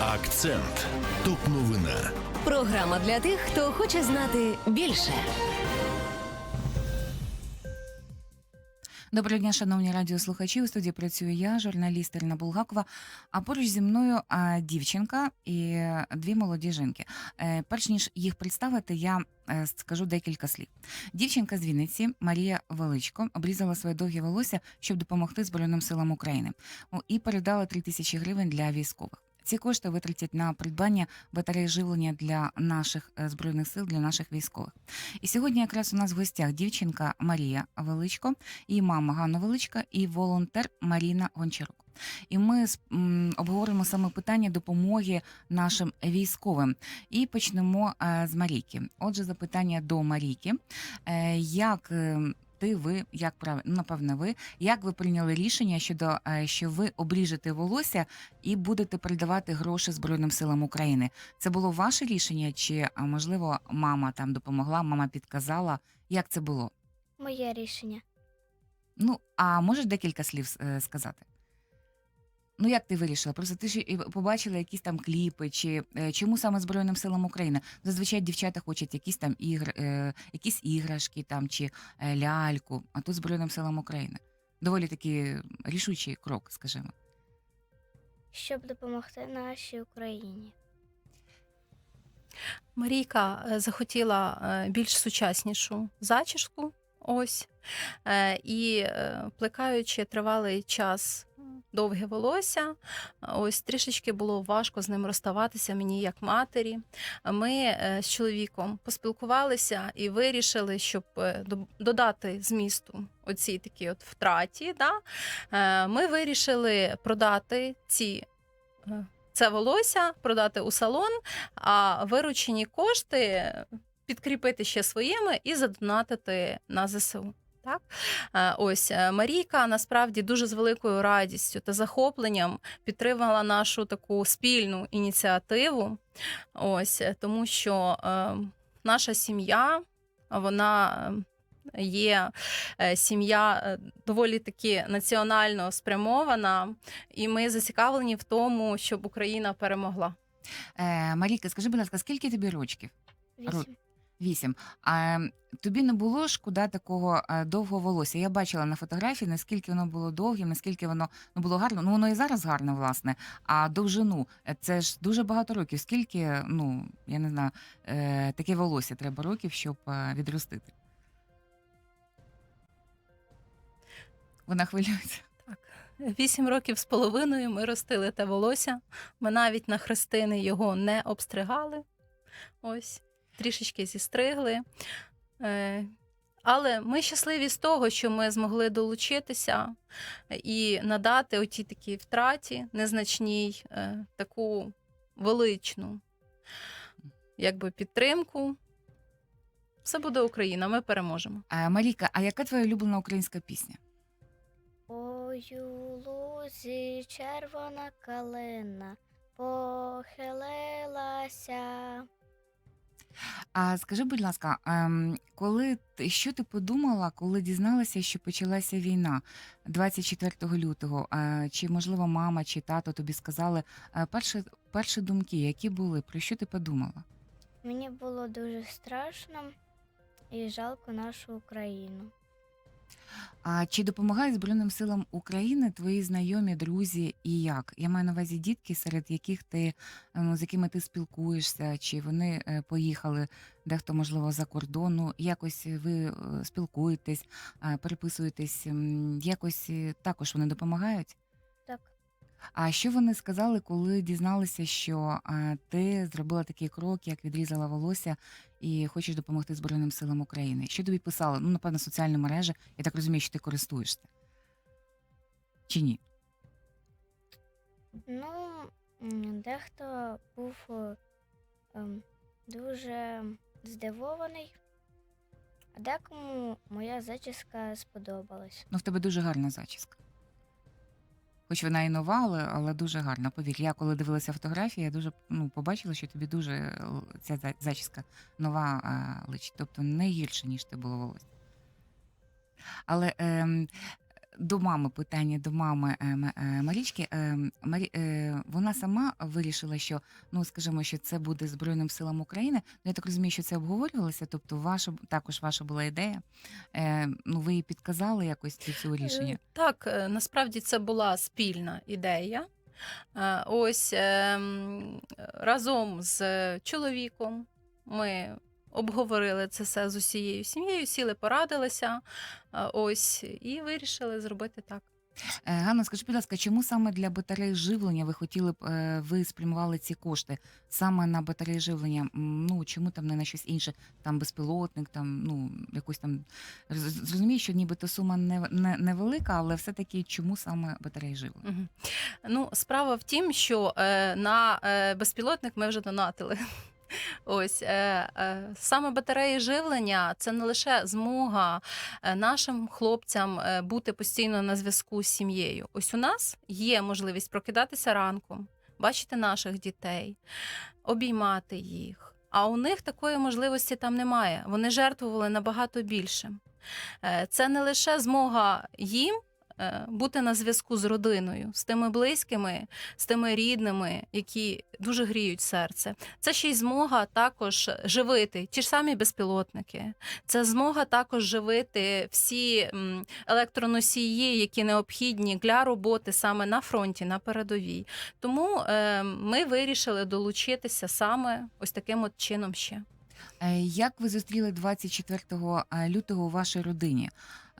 Акцент. Топ новина. Програма для тих, хто хоче знати більше. Доброго дня, шановні радіослухачі. У студії працюю я, журналіст Ірина Булгакова. А поруч зі мною а, дівчинка і дві молоді жінки. Е, перш ніж їх представити, я е, скажу декілька слів. Дівчинка з Вінниці Марія Величко обрізала своє довге волосся, щоб допомогти Збройним силам України. І передала 3 тисячі гривень для військових. Ці кошти витратять на придбання батареї живлення для наших е, збройних сил, для наших військових. І сьогодні якраз у нас в гостях дівчинка Марія Величко, і мама Ганна Величка, і волонтер Маріна Гончарук. І ми обговоримо саме питання допомоги нашим військовим. І почнемо е, з Марійки. Отже, запитання до Марійки. Е, Як е, ти, ви, як прав... ну, напевно, ви, як ви прийняли рішення щодо е, що ви обріжете волосся і будете передавати гроші Збройним силам України? Це було ваше рішення, чи можливо мама там допомогла, мама підказала? Як це було? Моє рішення. Ну, а можеш декілька слів е, сказати? Ну, як ти вирішила? Просто ти ж і побачила якісь там кліпи, чи е, чому саме Збройним силам України? Зазвичай дівчата хочуть якісь там ігр, е, якісь іграшки там чи е, ляльку, а тут Збройним силам України. Доволі такий рішучий крок, скажімо. Щоб допомогти нашій Україні. Марійка е, захотіла е, більш сучаснішу зачіску. Ось. Е, І е, плекаючи тривалий час довге волосся, ось трішечки було важко з ним розставатися мені як матері. Ми е, з чоловіком поспілкувалися і вирішили, щоб е, додати змісту оцій такій от втраті. Да? е, Ми вирішили продати ці. Це волосся продати у салон, а виручені кошти підкріпити ще своїми і задонатити на ЗСУ. Так, Е, ось е, Марійка насправді дуже з великою радістю та захопленням підтримала нашу таку спільну ініціативу. Ось е, тому, що е, наша сім'я вона є сім'я доволі таки національно спрямована, і ми зацікавлені в тому, щоб Україна перемогла. Е, Марійка, скажи, будь ласка, скільки тобі рочків? Вісім. Вісім. А тобі не було шкода такого е, довгого волосся? Я бачила на фотографії, наскільки воно було довгим, наскільки воно ну, було гарно. Ну воно і зараз гарне, власне. А довжину е, це ж дуже багато років. Скільки, ну я не знаю, е, таке волосся треба років, щоб відростити? Вона хвилюється. Так. Вісім років з половиною ми ростили те волосся. Ми навіть на хрестини його не обстригали. Ось, трішечки зістригли. Е, Але ми щасливі з того, що ми змогли долучитися і надати отій такій втраті незначній е, таку величну якби, підтримку. Все буде Україна, ми переможемо. Е, Марійка, а яка твоя улюблена українська пісня? Ой, у лузі червона калина похилилася. А скажи, будь ласка, ем, коли ти що ти подумала, коли дізналася, що почалася війна 24 лютого? Е, Чи можливо мама чи тато тобі сказали е, перші, перші думки, які були? Про що ти подумала? Мені було дуже страшно і жалко нашу Україну. А чи допомагають Збройним силам України твої знайомі, друзі і як? Я маю на увазі дітки, серед яких ти е, ну, з якими ти спілкуєшся, чи вони е, поїхали дехто, можливо, за кордон? Ну, якось ви е, спілкуєтесь, е, переписуєтесь, якось також вони допомагають? А що вони сказали, коли дізналися, що ти зробила такий крок, як відрізала волосся, і хочеш допомогти Збройним силам України? Що тобі писали? Ну, напевно, соціальні мережі. Я так розумію, що ти користуєшся. Чи ні? ну дехто був е, ем, дуже здивований, а декому моя зачіска сподобалась. Ну, в тебе дуже гарна зачіска. Хоч вона і нова, але, але дуже гарна. Повір, я коли дивилася фотографії, я дуже ну, побачила, що тобі дуже е, ця зачіска нова личить. Тобто не гірше, ніж ти було волосся. Але ем, до мами питання до мами е, е, Марічки. Е, Марі, е, вона сама вирішила, що ну скажімо, що це буде Збройним силам України. Ну я так розумію, що це обговорювалося. Тобто, ваша також ваша була ідея. Ну ви їй підказали якось цього рішення. Так, насправді це була спільна ідея. Ось ем, разом з чоловіком ми обговорили це все з усією сім'єю, сіли, порадилися. е, Ось і вирішили зробити так. Е, Ганна, скажи, будь ласка, чому саме для батарей живлення ви хотіли б е, ви спрямували ці кошти саме на батареї живлення? Ну чому там не на щось інше? Там безпілотник, там ну якось там зрозумію, що нібито сума не, не невелика, але все таки чому саме батареї живлення? Мгм. Ну, справа в тім, що е, на е, безпілотник ми вже донатили. Ось е, е, саме батареї живлення це не лише змога е, нашим хлопцям бути постійно на зв'язку з сім'єю. Ось у нас є можливість прокидатися ранком, бачити наших дітей, обіймати їх. А у них такої можливості там немає. Вони жертвували набагато більшим. Е, Це не лише змога їм бути на зв'язку з родиною, з тими близькими, з тими рідними, які дуже гріють серце. Це ще й змога також живити ті ж самі безпілотники. Це змога також живити всі електроносії, які необхідні для роботи саме на фронті, на передовій. Тому е, ми вирішили долучитися саме ось таким от чином ще. Е, Як ви зустріли 24 лютого у вашій родині?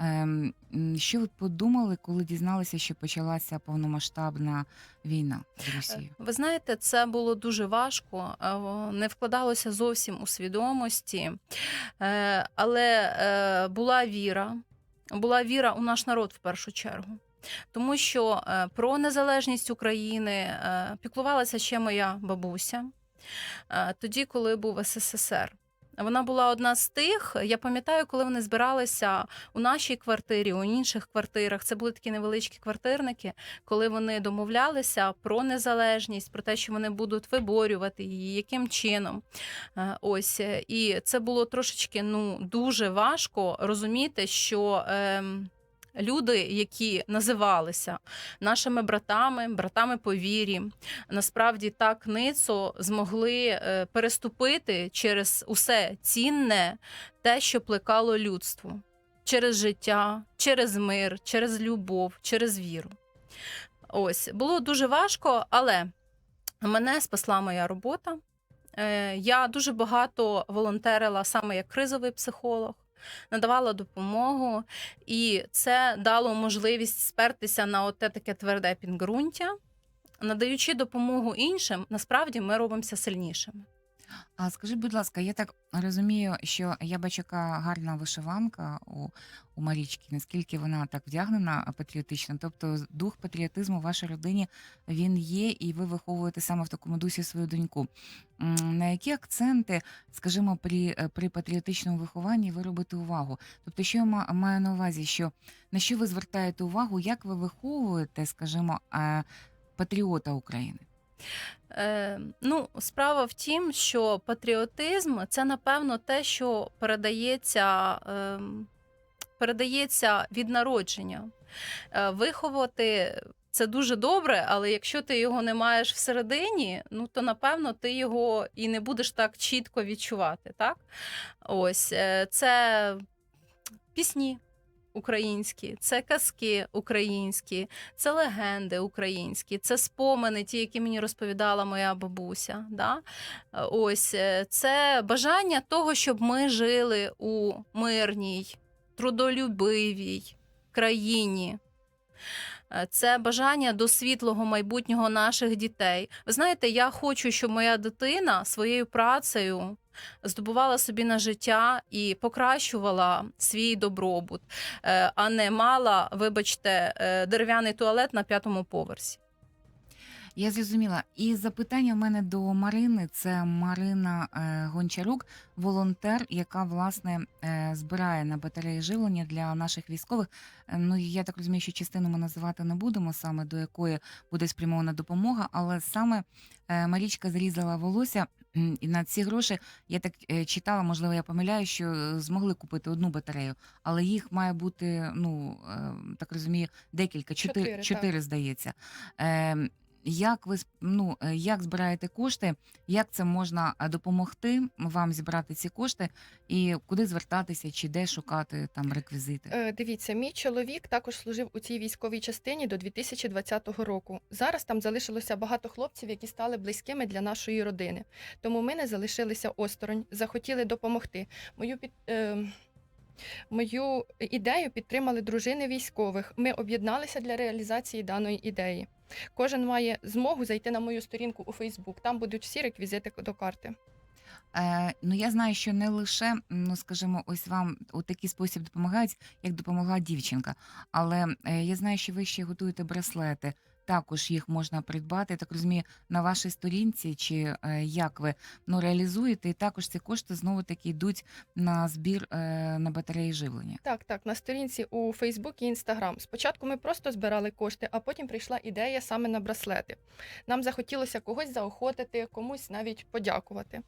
Ем, Що ви подумали, коли дізналися, що почалася повномасштабна війна з Росією? Ви знаєте, це було дуже важко, е, не вкладалося зовсім у свідомості, Е, але е, була віра, була віра у наш народ в першу чергу. Тому що е, про незалежність України е, піклувалася ще моя бабуся е, тоді, коли був СССР. Вона була одна з тих. Я пам'ятаю, коли вони збиралися у нашій квартирі, у інших квартирах. Це були такі невеличкі квартирники коли вони домовлялися про незалежність, про те, що вони будуть виборювати її, яким чином. Е, Ось е, і це було трошечки ну дуже важко розуміти, що. ем, Люди, які називалися нашими братами, братами по вірі, насправді так ницо змогли е, переступити через усе цінне, те, що плекало людству, через життя, через мир, через любов, через віру. Ось було дуже важко, але мене спасла моя робота. Е, Я дуже багато волонтерила саме як кризовий психолог, надавала допомогу, і це дало можливість спертися на оте таке тверде підґрунтя. Надаючи допомогу іншим, насправді ми робимося сильнішими. А скажіть, будь ласка, я так розумію, що я бачу, яка гарна вишиванка у, у Марічки, наскільки вона так вдягнена патріотично. Тобто дух патріотизму в вашій родині він є, і ви виховуєте саме в такому дусі свою доньку. На які акценти, скажімо, при, е, при патріотичному вихованні ви робите увагу? Тобто, що я ма- маю на увазі, що на що ви звертаєте увагу, як ви виховуєте, скажімо, е, патріота України? Е, ну, справа в тім, що патріотизм це напевно те, що передається, е, передається від народження. Е, виховати це дуже добре, але якщо ти його не маєш всередині, ну то напевно ти його і не будеш так чітко відчувати. Так? Ось е, це пісні. Українські, це казки українські, це легенди українські, це спомини, ті, які мені розповідала моя бабуся. Да? Е, Ось е, це бажання того, щоб ми жили у мирній, трудолюбивій країні. Е, Це бажання до світлого майбутнього наших дітей. Ви знаєте, я хочу, щоб моя дитина своєю працею здобувала собі на життя і покращувала свій добробут, е, а не мала, вибачте, е, дерев'яний туалет на п'ятому поверсі. Я зрозуміла. І запитання в мене до Марини. Це Марина е, Гончарук, волонтер, яка власне е, збирає на батареї живлення для наших військових. Е, Ну я так розумію, що частину ми називати не будемо, саме до якої буде спрямована допомога, але саме Марічка зрізала волосся І на ці гроші я так читала, можливо, я помиляю, що змогли купити одну батарею, але їх має бути, ну так розумію, декілька, чотири, Чотири, чотири здається. Як ви ну, е, як збираєте кошти? Як це можна е, допомогти вам зібрати ці кошти, і куди звертатися, чи де шукати там реквізити? Е, Дивіться, мій чоловік також служив у цій військовій частині до 2020 року. Зараз там залишилося багато хлопців, які стали близькими для нашої родини. Тому ми не залишилися осторонь, захотіли допомогти. Мою під. Мою ідею підтримали дружини військових. Ми об'єдналися для реалізації даної ідеї. Кожен має змогу зайти на мою сторінку у Фейсбук. Там будуть всі реквізити до карти. Е, ну я знаю, що не лише, ну скажімо, ось вам у такий спосіб допомагають, як допомогла дівчинка. Але е, я знаю, що ви ще готуєте браслети. Також їх можна придбати. Так розумію, на вашій сторінці, чи е, як ви ну, реалізуєте, і також ці кошти знову таки йдуть на збір е, на батареї живлення. Так, так, на сторінці у Фейсбук і Інстаграм. Спочатку ми просто збирали кошти, а потім прийшла ідея саме на браслети. Нам захотілося когось заохотити, комусь навіть подякувати.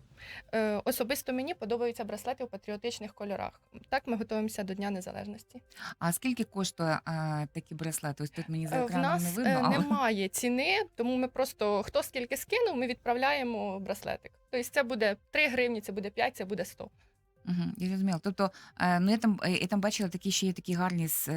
Е, особисто мені подобаються браслети у патріотичних кольорах. Так ми готуємося до Дня Незалежності. А скільки коштує е, такі браслети? Ось тут мені за екраном не видно, але немає ціни, тому ми просто хто скільки скинув, ми відправляємо браслетик. Тобто це буде 3 гривні, це буде 5, це буде 100. Угу, я зрозуміла. Тобто, е, ну я там е, я там бачила такі ще є такі гарні с-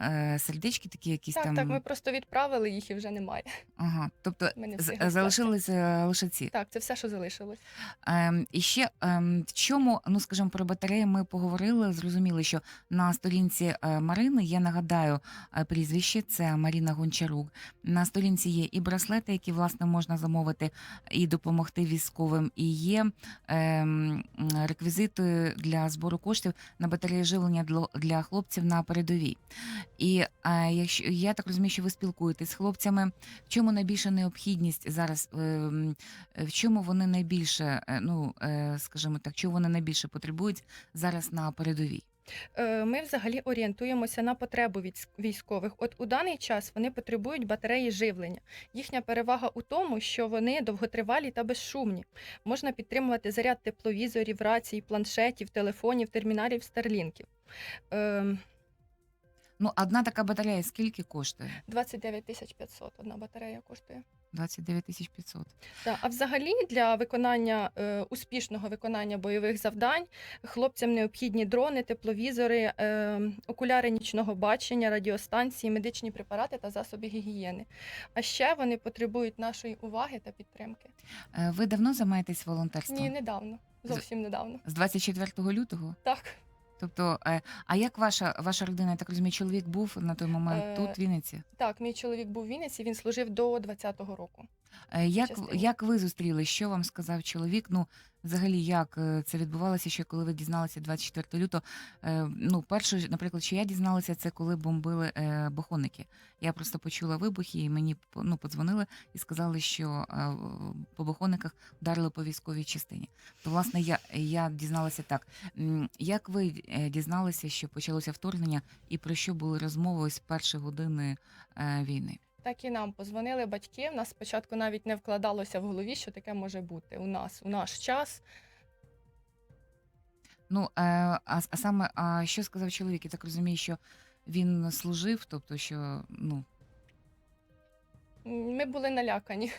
е, е, сердечки, такі якісь Так, там. так, ми просто відправили їх і вже немає. Ага, тобто Ми не з- встигли залишилися лише ці. Так, це все, що залишилось. Ем, і ще ем, в чому, ну скажімо, про батареї ми поговорили, зрозуміли, що на сторінці е, Марини я нагадаю е, прізвище, це Маріна Гончарук. На сторінці є і браслети, які власне можна замовити і допомогти військовим. І є ем, реквізити для збору коштів на батареї живлення для хлопців на передовій. І е, якщо я так розумію, що ви спілкуєтесь з хлопцями, в чому найбільша необхідність зараз? ем, в чому вони найбільше, е, ну е, скажімо так, чого вони найбільше потребують зараз на передовій? Е, Ми взагалі орієнтуємося на потребу військ- військових. От у даний час вони потребують батареї живлення. Їхня перевага у тому, що вони довготривалі та безшумні. Можна підтримувати заряд тепловізорів, рацій, планшетів, телефонів, терміналів, старлінків. Ну, одна така батарея скільки коштує? 29 тисяч 500 одна батарея коштує. 29 тисяч 500. Так, а взагалі для виконання е, успішного виконання бойових завдань хлопцям необхідні дрони, тепловізори, е, окуляри нічного бачення, радіостанції, медичні препарати та засоби гігієни. А ще вони потребують нашої уваги та підтримки. Е, Ви давно займаєтесь волонтерством? Ні, недавно, зовсім недавно. З 24 лютого? Так, Тобто, е, а як ваша ваша родина? Я так розумію, чоловік був на той момент Е, тут, в Вінниці? так, мій чоловік був в Вінниці, він служив до 20-го року. Е, Як, частині. як ви зустріли? Що вам сказав чоловік? Ну, взагалі, як е, це відбувалося, що коли ви дізналися 24 лютого? Е, Ну, перше, наприклад, що я дізналася, це коли бомбили е, бохоники. Я просто почула вибухи, і мені ну, подзвонили і сказали, що е, по бохониках вдарили по військовій частині. То, власне, я, я дізналася так. Як ви дізналися, що почалося вторгнення, і про що були розмови ось з першої години е, війни? Так і нам позвонили батьки. У нас спочатку навіть не вкладалося в голові, що таке може бути у нас у наш час. Ну, е, а, а саме, а що сказав чоловік? Я так розумію, що він служив, тобто, що ну Ми були налякані.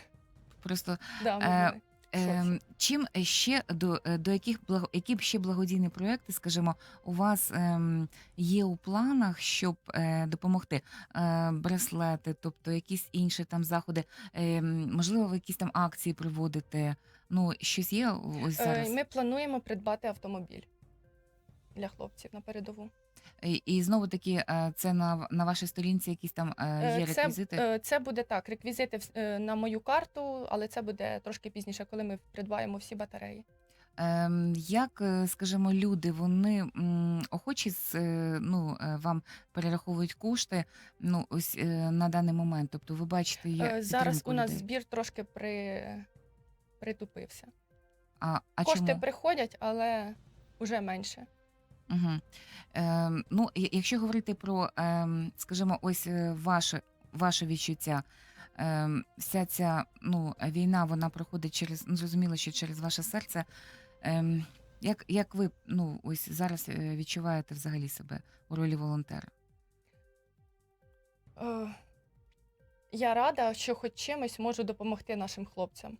просто Да, ми Е, були. Е, чим ще до, е, до яких благо, які б ще благодійні проекти, скажімо, у вас ем, є у планах, щоб е, допомогти е, браслети, тобто якісь інші там заходи, е, можливо, ви якісь там акції проводите? Ну, щось є ось Е, зараз. Ми плануємо придбати автомобіль для хлопців на передову. І, і знову таки, е, це на, на вашій сторінці якісь там е, є Е, реквізити. Це, е, буде так, реквізити е, на мою карту, але це буде трошки пізніше, коли ми придбаємо всі батареї. Ем, Як, е, скажімо, люди вони охочі е, ну, е, вам перераховують кошти ну, ось е, на даний момент? Тобто ви бачите, Е, Зараз у нас людей. збір трошки при... притупився. А, а Кошти чому? приходять, але вже менше. Угу. Ем, ну, якщо говорити про, ем, скажімо, ось е, ваше, ваше відчуття, ем, вся ця ну, війна вона проходить через ну, зрозуміло, що через ваше серце. Ем, як, як ви ну, ось зараз е, відчуваєте взагалі себе у ролі волонтера? Е, Я рада, що хоч чимось можу допомогти нашим хлопцям.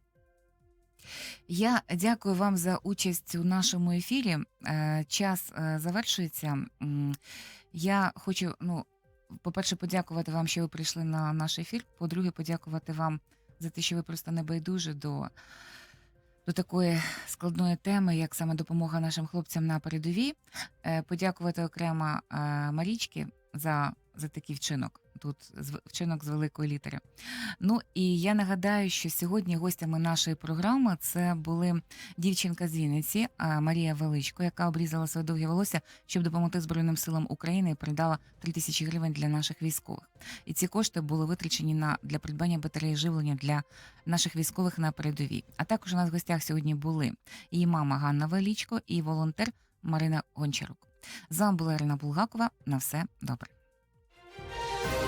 Я дякую вам за участь у нашому ефірі. Е, Час е, завершується. Я хочу, ну, по-перше, подякувати вам, що ви прийшли на наш ефір. По-друге, подякувати вам за те, що ви просто не байдужі до, до такої складної теми, як саме допомога нашим хлопцям на передовій. Е, Подякувати окремо Марічки за, за такий вчинок. Тут вчинок з великої літери. Ну і я нагадаю, що сьогодні гостями нашої програми це були дівчинка з Вінниці Марія Величко, яка обрізала своє довге волосся, щоб допомогти Збройним силам України і передала 3 тисячі гривень для наших військових. І ці кошти були витрачені на для придбання батареї живлення для наших військових на передовій. А також у нас в гостях сьогодні були її мама Ганна Величко і волонтер Марина Гончарук. З вами була Ірина Булгакова. На все добре.